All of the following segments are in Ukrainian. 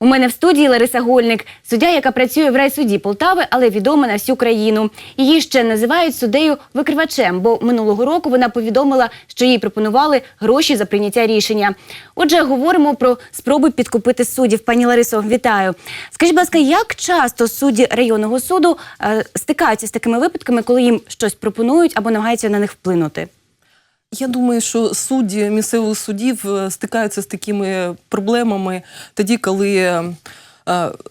У мене в студії Лариса Гольник, суддя, яка працює в райсуді Полтави, але відома на всю країну. Її ще називають суддею викривачем, бо минулого року вона повідомила, що їй пропонували гроші за прийняття рішення. Отже, говоримо про спроби підкупити суддів. Пані Ларисо, вітаю. Скажіть, будь ласка, як часто судді районного суду е, стикаються з такими випадками, коли їм щось пропонують або намагаються на них вплинути? Я думаю, що судді місцевих судів стикаються з такими проблемами тоді, коли е,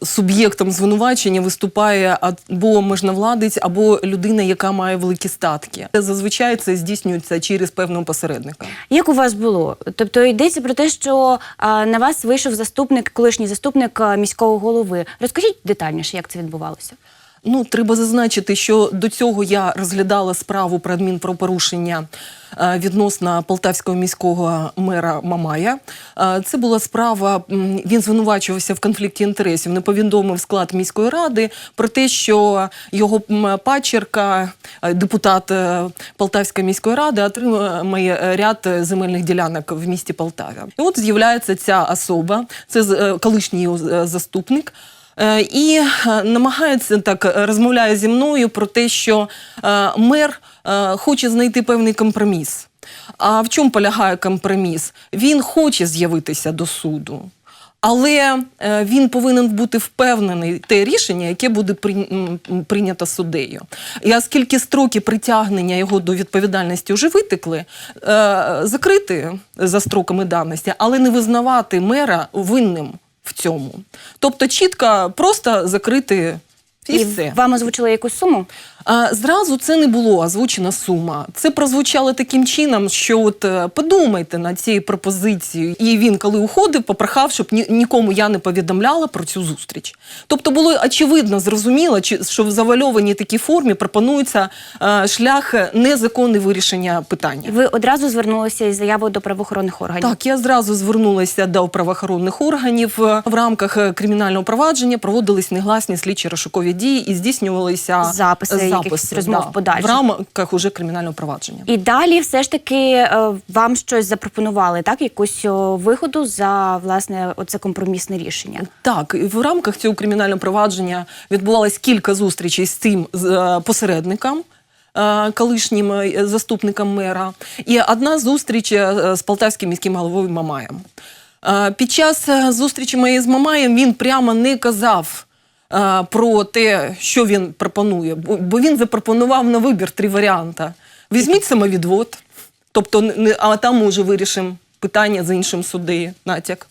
суб'єктом звинувачення виступає або можновладець, або людина, яка має великі статки. Зазвичай це здійснюється через певного посередника. Як у вас було? Тобто йдеться про те, що на вас вийшов заступник, колишній заступник міського голови. Розкажіть детальніше, як це відбувалося. Ну, треба зазначити, що до цього я розглядала справу про адмінправопорушення е, відносно полтавського міського мера Мамая. Е, Це була справа. Він звинувачувався в конфлікті інтересів, не повідомив склад міської ради про те, що його пачерка, е, депутат Полтавської міської ради, отримує е, ряд земельних ділянок в місті Полтаві. І от з'являється ця особа, це колишній його заступник. Е, І е, намагається так е, розмовляє зі мною про те, що мер хоче знайти певний компроміс. А в чому полягає компроміс? Він хоче з'явитися до суду. Але він повинен бути впевнений те рішення, яке буде прийнято суддею. І оскільки строки притягнення його до відповідальності вже витекли, закрити за строками давності, але не визнавати мера винним в цьому. Тобто чітко просто закрити і, все. вам озвучили якусь суму? А, зразу це не було озвучена сума. Це прозвучало таким чином, що от е, подумайте над цією пропозицією. І він, коли уходив, попрохав, щоб ні, нікому я не повідомляла про цю зустріч. Тобто було очевидно, зрозуміло, що в завальованій такій формі пропонується е, шлях незаконне вирішення питання. Ви одразу звернулися із заявою до правоохоронних органів? Так, я зразу звернулася до правоохоронних органів. Е, В рамках кримінального провадження проводились негласні слідчі розшукові дії і здійснювалися Записи якихось розмов подальших. в рамках уже кримінального провадження. І далі все ж таки е, вам щось запропонували, так? Якусь о, вигоду за власне оце компромісне рішення. Так, в рамках цього кримінального провадження відбувалось кілька зустрічей з цим е, посередником. е, Колишнім заступником мера, і одна зустріч з полтавським міським головою Мамаєм. Під час зустрічі моєї з Мамаєм він прямо не казав про те, що він пропонує, бо він запропонував на вибір три варіанти: візьміть самовідвод, тобто а там ми вже вирішимо питання з іншим суддею, натяк.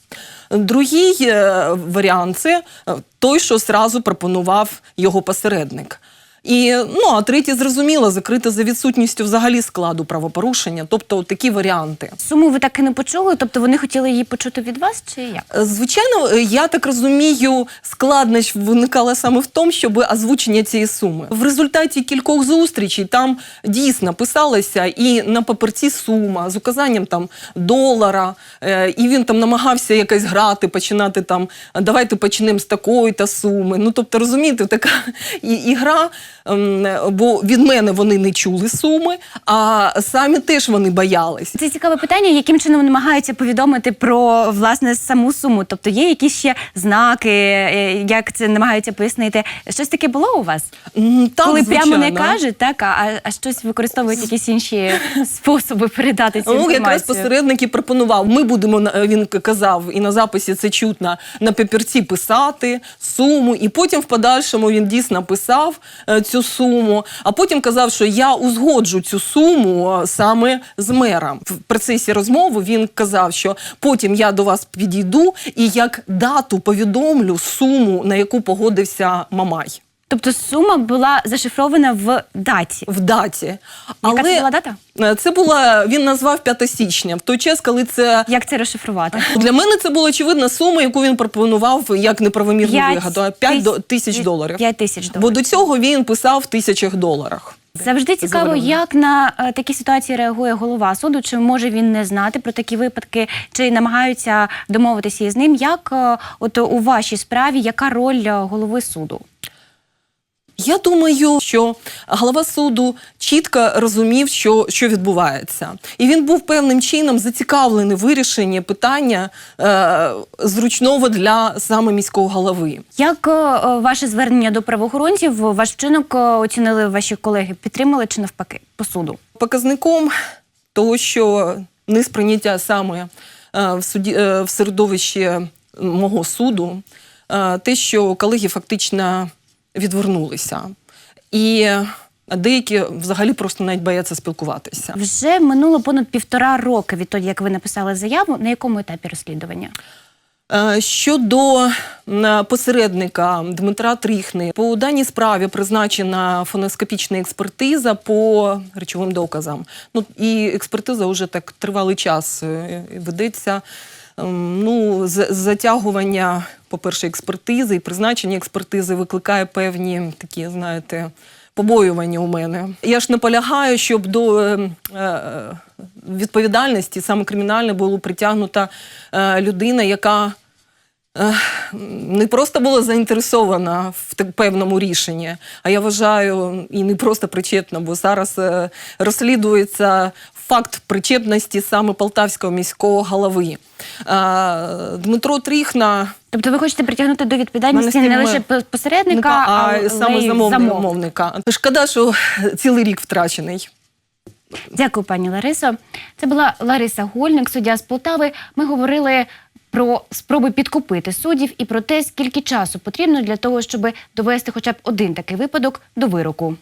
Другий е, варіант це е, той, що зразу пропонував його посередник. І ну а третє зрозуміло, закрите за відсутністю взагалі складу правопорушення, тобто такі варіанти. Суму ви так і не почули? Тобто вони хотіли її почути від вас, чи як? Е, Звичайно, е, я так розумію, складність виникала саме в тому, щоб озвучення цієї суми. В результаті кількох зустрічей там дійсно писалася і на паперці сума з указанням там долара, е, і він там намагався якось грати, починати там. Давайте почнемо з такої та суми. Ну тобто, розумієте, така і, і гра, бо від мене вони не чули суми, а самі теж вони боялись. Це цікаве питання, яким чином намагаються повідомити про власне саму суму. Тобто є якісь ще знаки, е, як це намагаються пояснити. Щось таке було у вас? Так, Коли прямо не кажуть, так а, а щось використовують якісь інші способи передати цю Ну, якраз інформацію. посередник і пропонував. Ми будемо він казав, і на записі це чутно на папірці писати суму, і потім в подальшому він дійсно писав е, цю суму. А потім казав, що я узгоджу цю суму е, саме з мером. В процесі розмови він казав, що потім я до вас підійду і як дату повідомлю суму, на яку погодився Мамай. Тобто сума була зашифрована в даті. В даті. Яка це була дата? е, Це була він назвав 5 січня, в той час, коли це Як це розшифрувати? Для мене це була очевидна сума, яку він пропонував як неправомірну П'ять вигоду, 5 тис- тисяч доларів. 5 тисяч Бо доларів. до цього він писав в тисячах доларах. Завжди цікаво, Завалено. як на е, такі ситуації реагує голова суду. Чи може він не знати про такі випадки, чи намагаються домовитися із ним? Як е, от у вашій справі, яка роль е, голови суду? Я думаю, що голова суду чітко розумів, що, що відбувається, і він був певним чином зацікавлений вирішенні питання е, зручного для саме міського голови. Як е, ваше звернення до правоохоронців, ваш вчинок е, оцінили ваші колеги? Підтримали чи навпаки по суду? Показником того, що не сприйняття саме е, в суді е, в середовищі мого суду, е, те, що колеги фактично відвернулися. І деякі взагалі просто навіть бояться спілкуватися. Вже минуло понад півтора роки відтоді, як ви написали заяву. На якому етапі розслідування? Е, Щодо посередника Дмитра Тріхни, по даній справі призначена фоноскопічна експертиза по речовим доказам. Ну і експертиза вже так тривалий час е, ведеться. Ем, Ну, затягування, по-перше, експертизи і призначення експертизи викликає певні такі, знаєте, побоювання у мене. Я ж наполягаю, щоб до е, е, відповідальності, саме кримінальне було притягнута е, людина, яка не просто була заінтересована в певному рішенні, а я вважаю, і не просто причетна, бо зараз е, розслідується факт причетності саме полтавського міського голови. Дмитро Тріхна. Тобто ви хочете притягнути до відповідальності не лише посередника, а але саме замовника. замовника. Шкода, що цілий рік втрачений. Дякую, пані Ларисо. Це була Лариса Гольник, суддя з Полтави. Ми говорили про спроби підкупити суддів і про те, скільки часу потрібно для того, щоб довести хоча б один такий випадок до вироку.